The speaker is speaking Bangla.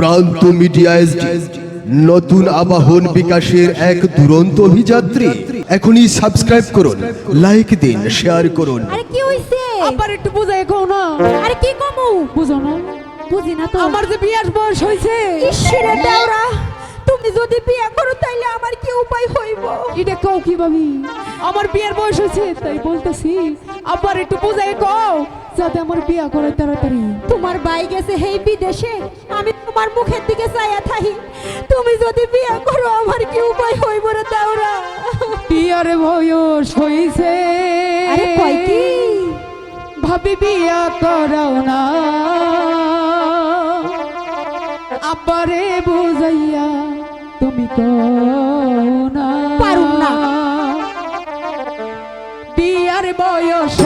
প্রান্ত মিডিয়া এসডি নতুন আবাহন বিকাশের এক দুরন্ত অভিযাত্রী। এখনই সাবস্ক্রাইব করুন লাইক দিন শেয়ার করুন। আরে কি হইছে? আবার একটু বুঝাই কও না। আরে কি কমু? বুঝো না। বুঝি না তো। আমার যে বিয়ার বয়স হয়েছে ইসরে দেওরা তুমি যদি বিয়ে করো তাইলে আমার কি উপায় হইব? এটা কও কি ভাবি? আমার বিয়ার বয়স হয়েছে তাই বলতেছি। আবার একটু বুঝাই কও। যাতে আমার বিয়া করে তাড়াতাড়ি। তোমার ভাই গেছে হেই বিদেশে আমি তোমার মুখের দিকে চাইয়া থাকি। তুমি যদি বিয়া করো আমার কি উপায় হইব রে দেওরা বিয়ার বয়স হয়েছে আরে কয় কি? ভাবি বিয়া করাও না। আব্বারে বুঝাইয়া তুমি তো না। পারুম না। বিয়ার বয়স